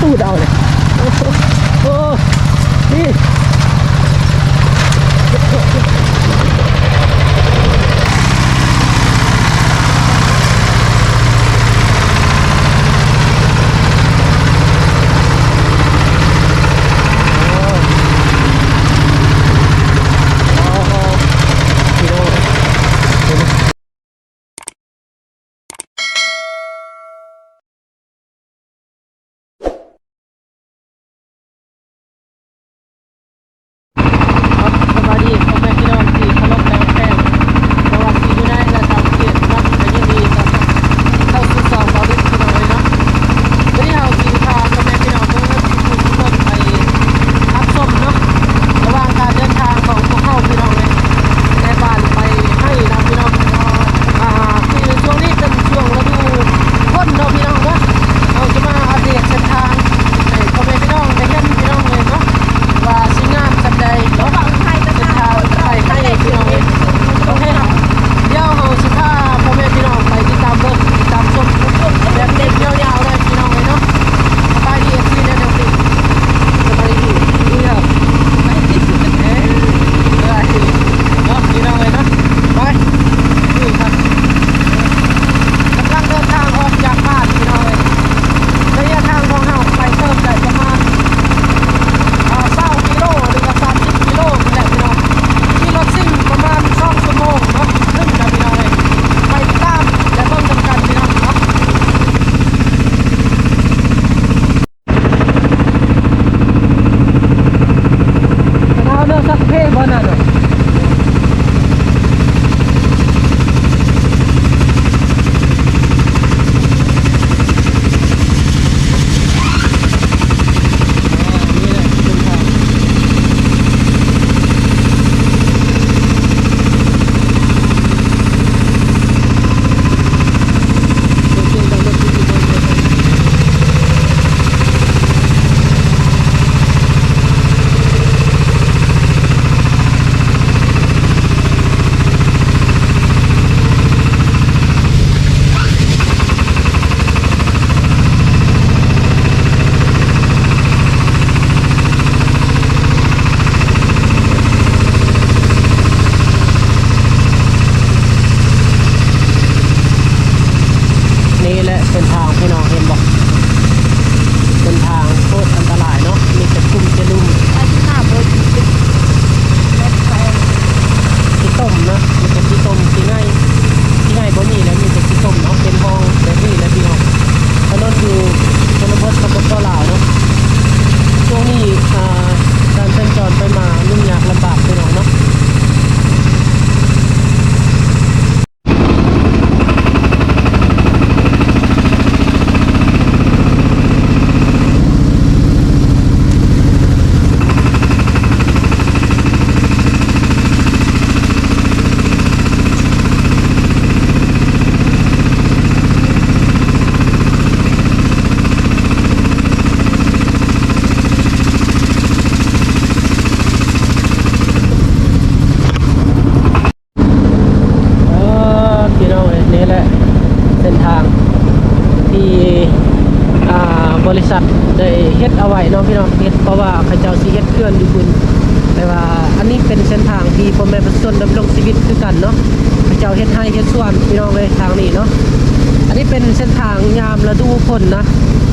ตูดเอาเลยโอ้โหนี่ เป็นทางพี่น้อง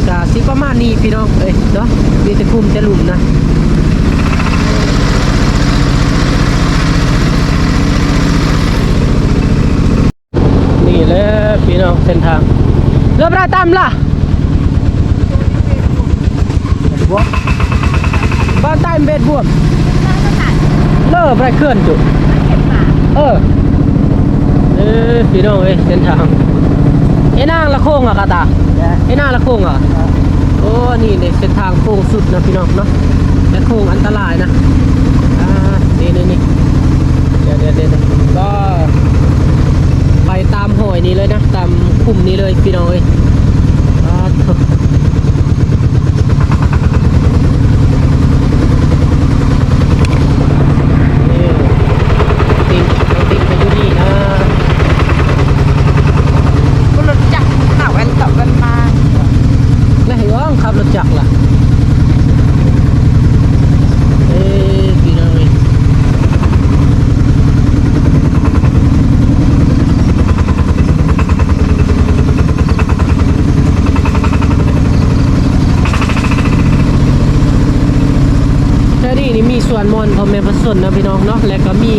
กาสิประมาณนี้พี่น้องเอ้ยเนาะมีแต่คุ้มแต่ลุมนะนี่แหละพี่น้องเส้นทางเรือปได้ตามล่ะบ,บ้านใต้เบ็ดบวมเลิกไรเคลื่อนจุเออเออพี่น้องเอ้ยเส้นทางเอ้นางละโค้งอะกาตา ไอ้หน้าละโค้งเหรอโอ้นี่เนี่ยเส้นทางโค้งสุดนะพี่น้องเนาะและโค้งอันตรายนะอ่านี่นี่นี่เดี๋ยวเดี๋ยวเดี๋ยวก็ไปตามหอยนี้เลยนะ ตามคุ้มนี้เลยพี่น้องเอ้ย น้องเนาะและก็มี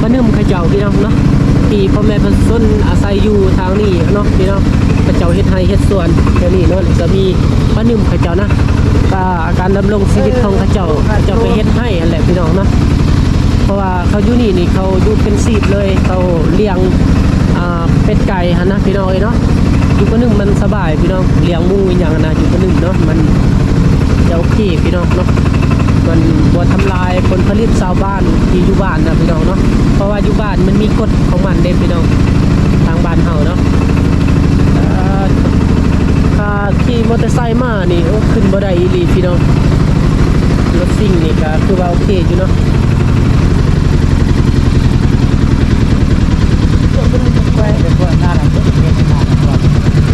พระนึ่มขาเจ้าพี่น้องเนาะที่พ่อแม่ประชาชนอาศัยอยู่ทางนี้เนาะพี่น้องขาเจ้าเฮ็ดไร่เฮ็ดสวนแถวนี้เนาะแล้วก็มีพระนึ่มขาเจ้านะก็การดำรงชีวิตของขาเจ้าเขาเจ้าไปเฮ็ดให้อันแหละพี่น้องเนาะเพราะว่าเขาอยู่นี่นี่เขาอยู่เป็นสีบเลยเขาเลี้ยงเป็ดไก่ฮะนะพี่น้องเอ้ยเนาะอยู่ก็นึงมันสบายพี่น้องเลี้ยงมูอย่างนะอยู่ก็นึ่งเนาะมันเจะโอเคพี่น้องเนาะ มันบ่ทำลายผลผลิตชาวบ้านที่อยู่บ้านนะพี่น้องเนาะเพราะว่าอยู่บ้านมันมีกฎของมันเด้พี่น้องทางบ้านเฮาเนาะเอ่อถ้าขี่มอเตอร์ไซค์มานี่โอ้ขึ้นบ่ได้อีหลีพี่น้องรถซิ่งนี่ก็คือว่าโอเคอยู่เนาะ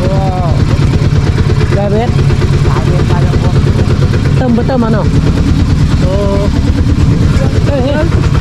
Wow. Gak bet? Betul betul mana? Oh. Good.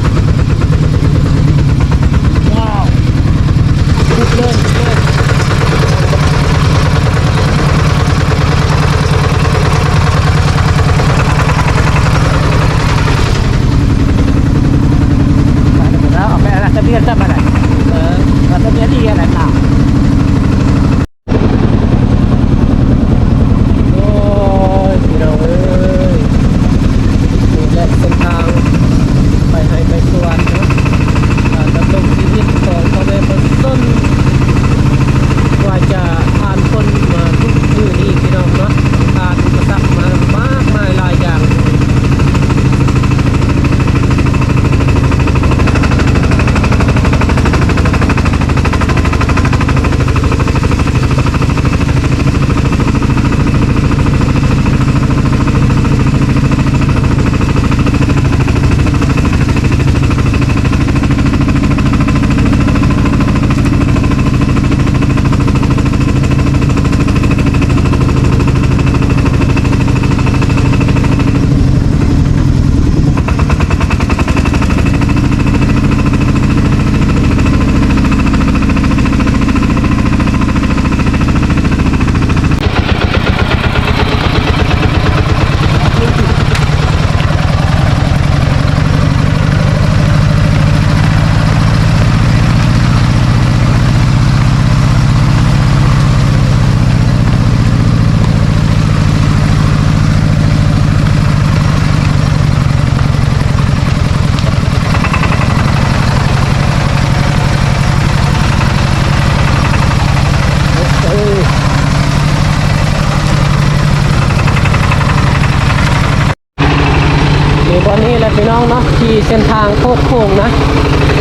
างโคกโค้งนะ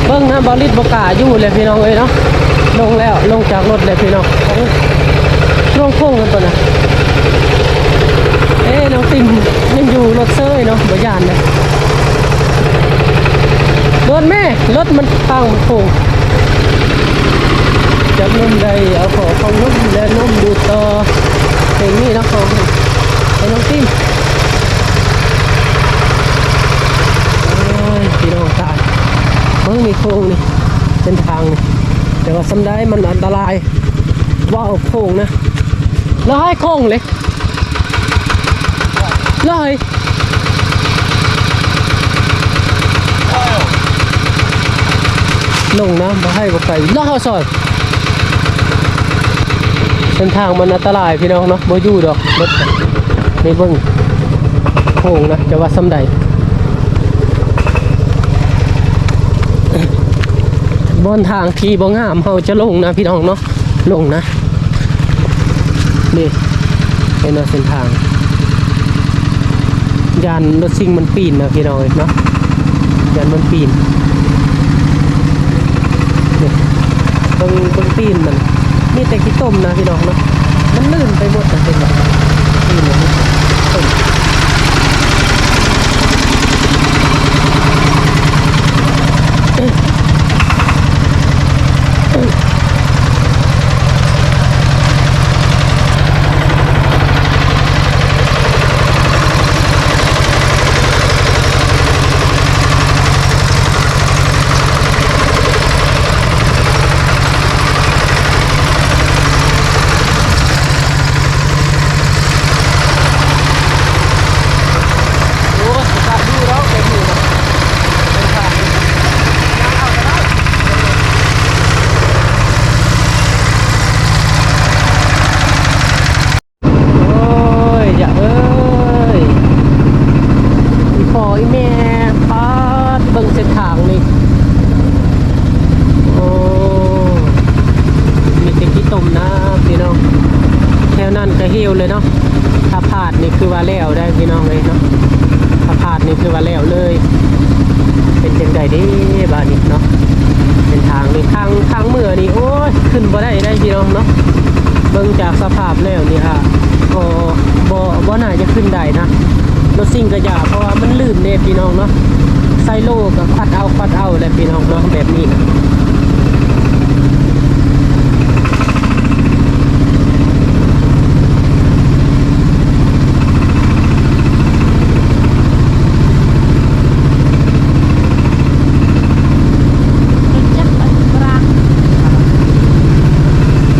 เบิ้งนะบอลิสบกาอยู่เลยพี่น้องเอ้ยเนาะ ลงแล้วลงจากรถเลยพี่น้องของช่วงโค้งกันตัวนะเอ๊ะน้องติมยังอยู่รถเซยเนาะบ่ยานเลยรถแม่รถมันทางมันโค้งจับนมได้เอาขอของนมและนมดูต่อเพลงนี้นะของไอ้น้องติมโอ้ยพี่น้องตาย เพิ่โค้งนี่เส้นทางนี่แต่ว่าสำได้มันอันตรายว่าวโค้งนะแล้วให้โค้งเลยแล้วให้ลงนะมาให้บ่ไปแล้วเขาซอยเส้นทางมันอันตรายพี่น้องเนาะบ่อยู่ดอกรถนี่เบิ่งโค้งนะจะว่าซ้ำใด บนทางที่บ่งามเฮาจะลงนะพี่น้องเนาะลงนะนี่เป็นเส้นทางยานรถซิ่งมันปีนนะพี่น้องเนาะยานมันปีนนี่เบิ่งเบิ่งปีนมันมีแต่ขี้ต้มนะพี่น้องเนาะมันลื่นไปหมดนะเป็นแบบ นี่คือว่าแล้วได้พี่น้องเลยเนาะถ้าพลาดนี่คือว่าแล้วเลย เป็นจังใดเดีบ้านนี้เนาะ เป็นทางนี่ทางทางเมื่อนี่โอ้ยขึ้นบ่ได้ได้พี่น้องเนาะ เบิ่งจากสภาพแล้วนี่ค่ะก็บ่บ่น่าจะขึ้นได้นะรถซิ่งก็อยากเพราะว่ามันลื่นเด้พี่น้องเนาะไซโลก็ควัดเอาควัดเอาแหละพี่น้องเนาะแบบนี้นะ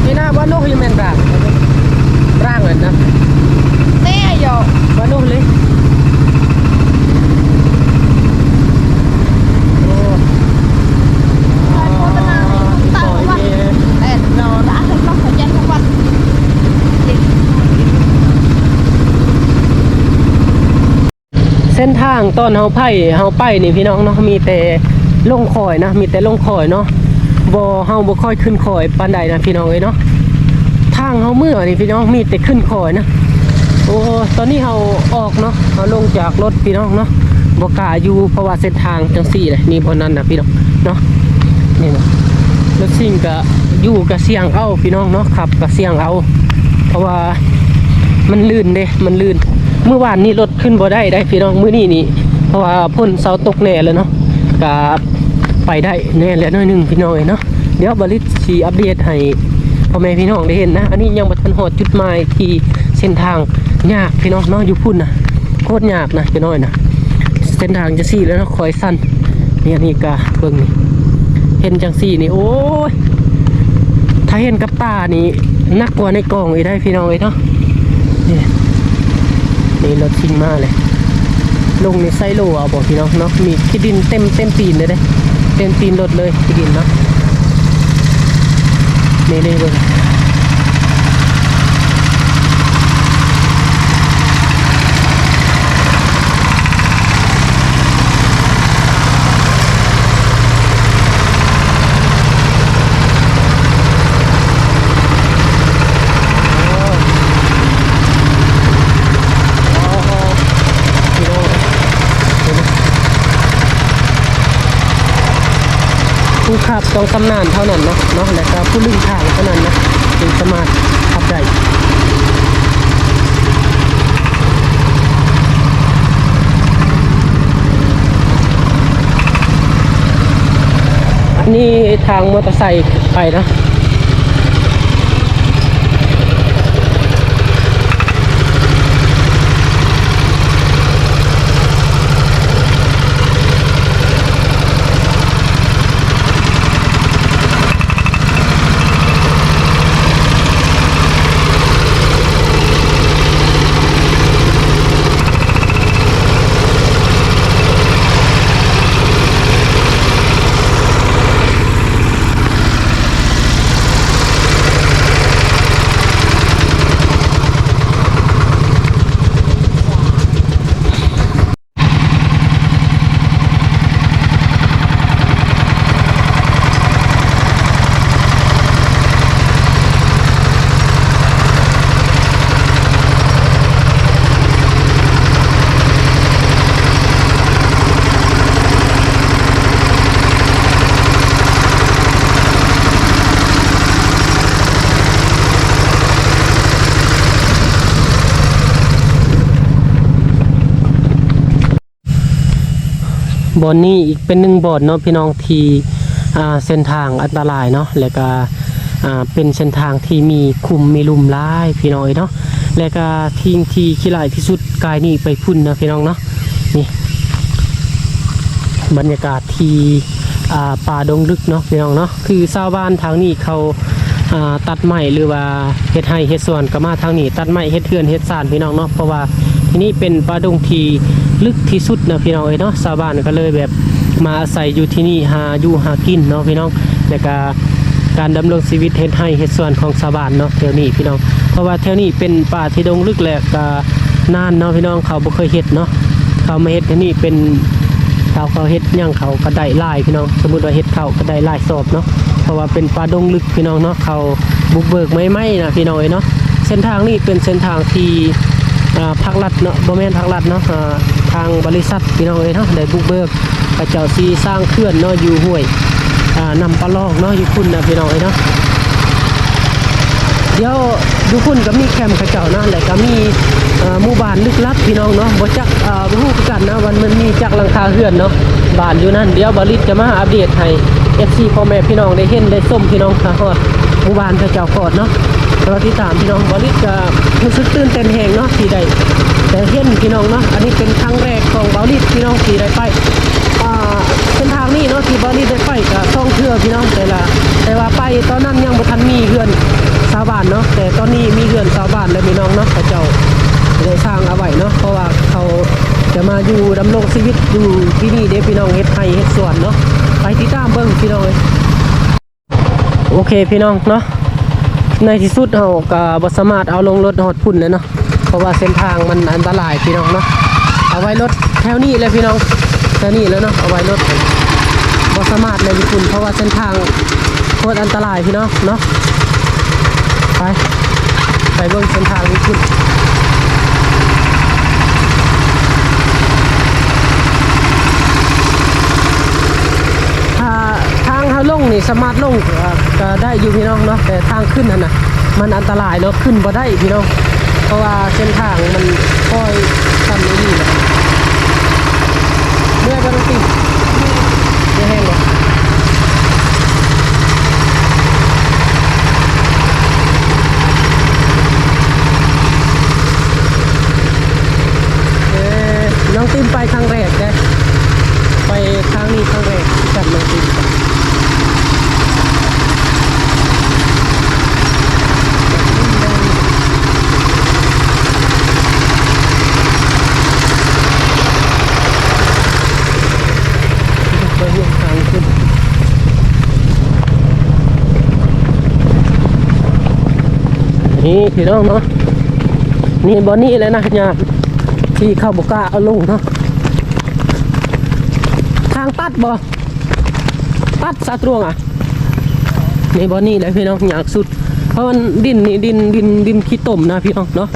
นี่นะว่าโนกยังแมนร่างร่างเลยนะว่าโนกเลยโอ้ต่อยเนี่ยเส้นทางต้นเฮาไผ่เฮาไปนี่พี่น้องเนาะมีแต่ลงคอยนะ มีแต่ลงคอยเนาะบ่เฮาบ่ค่อยขึ้นคอยปานใดนะพี่น้องเอ้ยเนาะทางเฮาเมื่อนี่พี่น้องมีแต่ขึ้นคอยนะโอ้ตอนนี้เฮาออกเนาะเฮาลงจากรถพี่น้องเนาะบ่กล้าอยู่เพราะว่าเส้นทางจังซี่เลยนี่บ่นั้นนะพี่น้องเนาะนี่นะรถซิ่งก็อยู่กับเสียงเอาพี่น้องเนาะขับกับเสียงเอา เพราะว่า มันลื่นเด้ มันลื่น เมื่อวานนี้รถขึ้นบ่ได้ได้พี่น้องมื้อนี้นี่ เพราะว่าพ่นเสาตกแน่แล้วเนาะก็ไปได้แน่แล้วน้อยหนึงพี่น้องเอ้ยเนาะ เดี๋ยวบริษสีอัปเดตให้พ่อแม่พี่น้องได้เห็นนะ อันนี้ยังบ่ทันฮอดจุดหมายที่เส้นทางยากพี่น้องเนาะอยู่พุ่นนะโคตรยากนะพี่น้อยนะเส้นทางจะสี่แล้วเนาะคอยสั้นนี่นนี้ก็เบิ่งนี่เห็นจังสี่นี่โอ้ยถ้าเห็นกับตานี่นักกว่าในกล่องอีได้พี่น้องเอ้ยเนาะ นี้รถชิงมาเลย ลงในไซโลเอาบอกพี่น้องเนาะมีขี้ดินเต็มเต็มตีนเลยเด้เต็มตีนรถเลยขี้ดินเนาะนี่นี่เลยพี่น้องเห็นไหม ผู้ขับต้องชำนาญเท่านั้นเนาะเนาะแล้วก็ผู้ลื่นทางเท่านั้นนะถึงสามารถขับได้นี่ทางมอเตอร์ไซค์ไปนะ บอนนี้อีกเป็นหนึ่งบอนเนาะพี่น้องที่เส้นทางอันตรายเนาะแล้วก็อ่าเป็นเส้นทางที่มีคุมมีลุมร้ายพี่น้องเอ้ยเนาะแล้วก็ทิ้งที่ขี้ลายที่สุดกายนี่ไปพุ่นนะพี่น้องเนาะนี่บรรยากาศที่ป่าดงลึกเนาะพี่น้องเนาะคือชาวบ้านทางนี้เขาตัดไม้หรือว่าเฮ็ดให้เฮ็ดสวนก็มาทางนี้ ตัดไม้เฮ็ดเทือนเฮ็ดสานพี่น้องเนาะเพราะว่า ที่นี่เป็นป่าดงที่ลึกที่สุดนะพี่น้องเอ้เนาะชาวบ้านก็เลยแบบมาอาศัยอยู่ที่นี่หาอยู่หากินเนาะพี่น้องแล้วก็การดำรงชีวิตเฮ็ดให้เฮ็ดส่วนของชาวบ้านเนาะแถวนี้พี่น้อง เพราะว่าแถวนี้เป็นป่าที่ดงลึกแหละก็นานเนาะพี่น้องเขาบ่เคยเฮ็ดเนาะเขามาเฮ็ดที่นี่เป็นเขาเขาเฮ็ดย่างเขาก็ได้หลายพี่น้อง สมมติว่าเฮ็ดเขาก็ได้หลายสอบเนาะเพราะว่าเป็นป่าดงลึกพี่น้องเนาะเขาบุกเบิกไม่ไหมนะพี่น้องเอ้เนาะเส้นทางนี้เป็นเส้นทางที่ อ่าภาครัฐเนาะบ่แมนภาครัฐเนาะทางบริษัทพี่น้องเอ้ยเนาะได้บุกเบิกพระเจ้าซีสร้างเขื่อนเนาะอยู่ห้วยนำปลาลอกเนาะอยู่คุณนะพี่น้องเอ้ยเนาะเดี๋ยวดูคุณก็มีแคมป์เขาเจ้านะแล้วก็มีหมู่บ้านลึกลับพี่น้องเนาะบ่จักเอ่อบ่ฮู้กันนะวันมันมีจักหลังคาเฮือนเนาะบ้านอยู่นั่นเดี๋ยวบริษจะมาอัปเดตให้ FC พ่อแม่พี่น้องได้เห็นได้ส้มพี่น้องค่ะฮอดหมู่บ้านเขาเจ้าก่อนเนาะ รอติดตามพี่น้องบริษก็รู้สึกตื่นเต้นแฮงเนาะที่ได้แต่เห็นพี่น้องเนาะอันนี้เป็นครั้งแรกของบริษพี่น้องที่ได้ไปอ่าเส้นทางนี้เนาะที่บริษได้ไปก็ท่องเที่ยวพี่น้องแต่ละแต่ว่าไปตอนนั้นยังบ่ทันมีเฮือนชาวบ้านเนาะแต่ตอนนี้มีเรือนชาวบ้านและมีน้องเนาะเขาเจ้าได้สร้างเอาไว้เนาะเพราะว่าเขาจะมาอยู่ดำรงชีวิตอยู่ที่นี่เด้พี่น้องเฮ็ดไร่เฮ็ดสวนเนาะไปติดตามเบิ่งพี่น้องเลยโอเคพี่น้องเนาะ ในที่สุดเราก็บสามารถเอาลงรถฮอดพุ่นเลยเนาะเพราะว่าเส้นทางมันอันตรายพี่น้องเนาะเอาไว้รถแถวนี้เลยพี่น้องแถวนี้แล้วเนาะเอาไว้รถบสามารถเลยญี่ปุ่นเพราะว่าเส้นทางโคตรอันตรายพี่น้องเนาะไปไปเบิ่งเส้นทางนี้ขึ้นถ้าทางเขาลงนี่สามารถลง ก็ได้อยู่พี่น้องเนาะแต่ทางขึ้นนั่นน่ะมันอันตรายเนาะขึ้นบ่ได้พี่น้อง เพราะว่าเส้นทางมันค่อยสั้นนี่แหละเมื่อยบ่ต้องตีเมื่อยแห้งเอ้ยน้องติมไปครั้งแรกนะไปครั้งนี้ครั้งแรกกับน้องติมไปเรียนทางขึ้น นี่พี่น้องเนาะนี่บอนนี่เลยนะเนี่ยที่เข้าบุกล้าเอาลงเนาะทางตัดบ่ตัดสะตรวงอะนี่บอนนี่เลยพี่น้องอยากสุด เพราะมันดินนี่ดินดินดินขี้ต้มนะพี่น้องเนาะ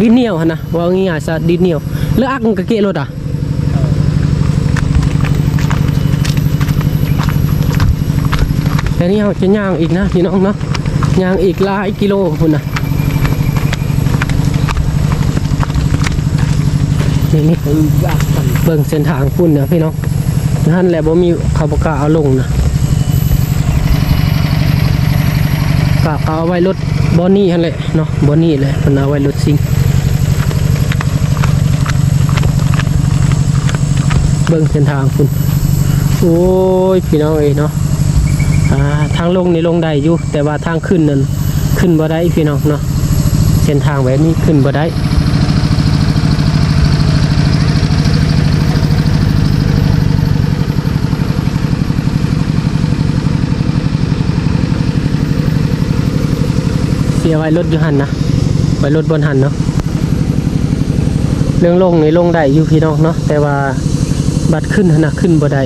ดินเหนียวนะว่าง่ายๆซะดินเหนียวแล้วอักมันกะเกะรถอะแต่นี่เราจะย่างอีกนะพี่น้องเนาะย่างอีกหลายกิโลพุ่นนะ นี่นี่เบิ่งเส้นทางพุ่นนะพี่น้องนั่นแหละบ่มีเขาประกล้าเอาลงนะกะเขาเอาไว้รถบอนนี่นั่นแหละเนาะบอนนี่แหละมันเอาไว้รถซิงเบิ่งเส้นทางพุ่นโอ้ยพี่น้องเอ้เนาะอ่าทางลงนี่ลงได้อยู่แต่ว่าทางขึ้นนั่นขึ้นบ่ได้พี่น้องเนาะเส้นทางแบบนี้ขึ้นบ่ได้ เสียไว้รถอยู่หันนะไว้รถบนหันเนาะเรื่องลงนี่ลงได้อยู่พี่น้องเนาะแต่ว่าบัตรขึ้นนนะขึ้นบ่ได้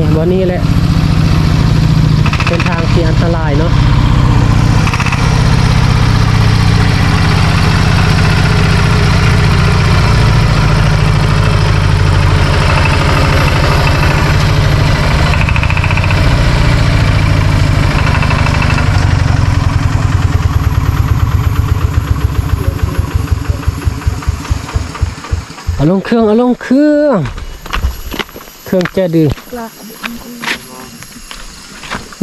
นี่บนนี้แหละ เป็นทางที่อันตรายเนาะเอาลงเครื่องเอาลงเครื่อง เครื่องจะดื้อ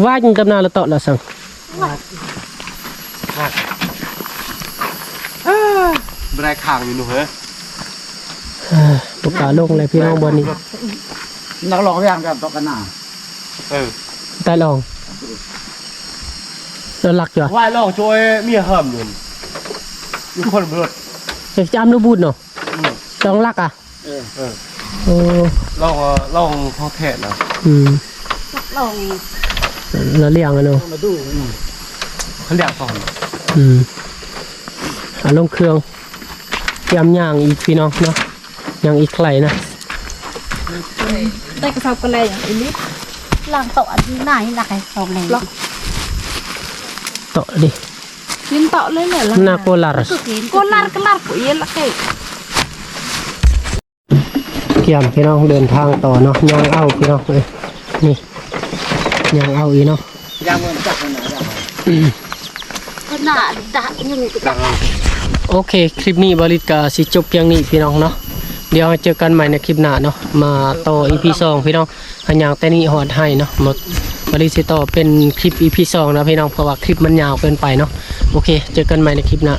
ว่าจังตำนานละเตาะละสังบรายข่างอยู่หนูเฮ้ยเอ้อบุกกล้าลงเลยพี่น้องบนนี้นักร้องอย่างกับตอกกันหนาเออตายลองเราหลักอยู่อะว่ายลองช่วยเมียเหิมอยู่อยู่คนเบิดจะจำรูบูดเนาะจองลักอะเออ โอ้ลองลองเขาแทะนะอืมลงแล้วเลี้ยงอะเนาะมาดูหน่อยเขาเรียกก่อนอืมอาลงเครื่องเตรียมย่างอีกพี่น้องเนาะย่างอีกไข่นะได้กระสอบกระเลยอย่างนี้ล่างโต๊ะอันนี้ไหนล่ะใครสองเลยต่อดิยินโต๊ะเลยเหรอนาโกลาร์สก็ลาร์ก็ลาร์ปุ๋ยละ เกเตรียมพี่น้องเดินทางต่อเนาะย่างเอาพี่น้องเลยนี่ย่างเอาอีเนาะยางเงินจักรนะยางขนาดดักยังโอเค คลิปนี้บริกาสิจบเพียงนี้พี่น้องเนาะเดี๋ยวเจอกันใหม่ในคลิปหน้าเนาะมาต่อ EP สองพี่น้องอันอย่างแต่นี้หอดให้เนาะหมดบริสิต่อเป็นคลิป EP สองนะพี่น้องเพราะว่าคลิปมันยาวเกินไปเนาะโอเค เจอกันใหม่ในคลิปหน้า